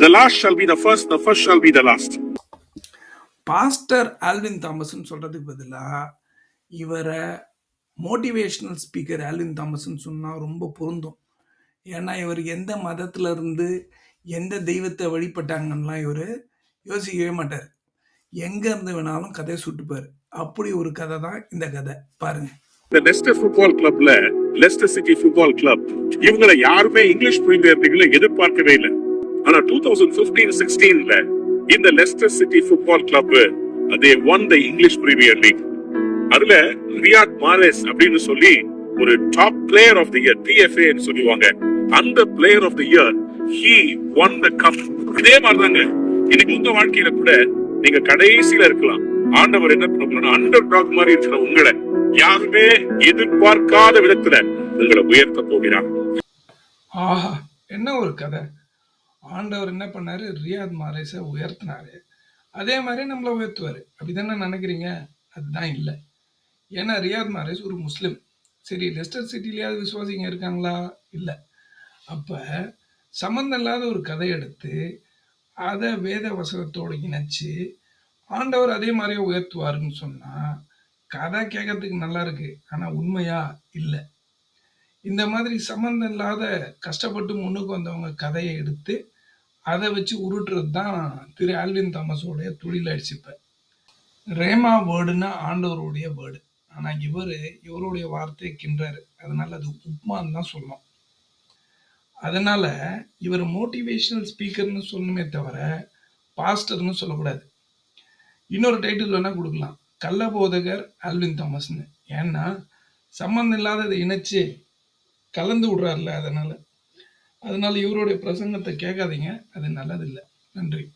The last shall be the first, the first shall be the last. Pastor Alvin தாமஸ்ன்னு சொல்றதுக்கு பதிலாக இவரை motivational speaker Alvin தாமஸ்ன்னு சொன்னால் ரொம்ப பொருந்தும். ஏன்னா இவர் எந்த மதத்துல இருந்து எந்த தெய்வத்தை வழிபட்டாங்கன்னெலாம் இவர் யோசிக்கவே மாட்டார். எங்க இருந்து வேணாலும் கதையை சுட்டுப்பார். அப்படி ஒரு கதை தான் இந்த கதை. பாருங்க. இந்த லெஸ்டர் ஃபுட்பால் கிளப்ல லெஸ்டர் சிட்டி ஃபுட்பால் கிளப் இவங்களை யாருமே இங்கிலீஷ் பிரீமியர் லீக்ல எதிர்பார்க்கவே இல்லை. ஆனா டூ தௌசண்ட் பிப்டீன் சிக்ஸ்டீன்ல இந்த லெஸ்டர் சிட்டி ஃபுட்பால் கிளப் அதே won the English premier league அதுல ரியாட் மாரேஸ் அப்படின்னு சொல்லி ஒரு top player of the year PFA சொல்லுவாங்க. அந்த player of the year he won the cup இதே மாதிரிதாங்க. இன்னைக்கு உங்க வாழ்க்கையில கூட நீங்க கடைசியில இருக்கலாம். ஆண்டவர் என்ன பண்ண அண்டர் டாக் மாதிரி இருக்கிற உங்களை யாருமே எதிர்பார்க்காத விதத்துல உங்களை உயர்த்த போகிறார். ஆஹா என்ன ஒரு கதை. ஆண்டவர் என்ன பண்ணாரு? ரியாத் மாரேஸை உயர்த்தினாரு. அதே மாதிரி நம்மளை உயர்த்துவார். அப்படிதானே நினைக்கிறீங்க? அதுதான் இல்லை. ஏன்னா ரியாத் மாரேஸ் ஒரு முஸ்லீம். சரி லெஸ்டர் சிட்டிலேயாவது விசுவாசிங்க இருக்காங்களா? இல்லை. அப்போ சம்மந்தம் இல்லாத ஒரு கதை எடுத்து அதை வேத வசனத்தோடு இணைச்சு ஆண்டவர் அதே மாதிரியே உயர்த்துவாருன்னு சொன்னால் கதை கேட்கறதுக்கு நல்லா இருக்கு. ஆனால் உண்மையா? இல்லை. இந்த மாதிரி சம்மந்தம் இல்லாத கஷ்டப்பட்டு முன்னுக்கு வந்தவங்க கதையை எடுத்து அதை வச்சு உருட்டுறது தான் திரு ஆல்வின் தாமஸோடைய தொழில் அடிச்சுப்பேன் ரேமா வேர்டுன்னா ஆண்டவருடைய வேர்டு. ஆனால் இவர் இவருடைய வார்த்தையை கின்றாரு அதனால அது உப்மான்னு தான் சொல்லணும். அதனால இவர் மோட்டிவேஷனல் ஸ்பீக்கர்னு சொல்லணுமே தவிர பாஸ்டர்னு சொல்லக்கூடாது. இன்னொரு டைட்டில் வேணால் கொடுக்கலாம். கள்ளபோதகர் ஆல்வின் தாமஸ்னு. ஏன்னா சம்மந்தம் இல்லாததை இணைச்சு கலந்து விடுறாருல அதனால். அதனால் இவருடைய பிரசங்கத்தை கேட்காதீங்க. அது நல்லதில்லை. நன்றி.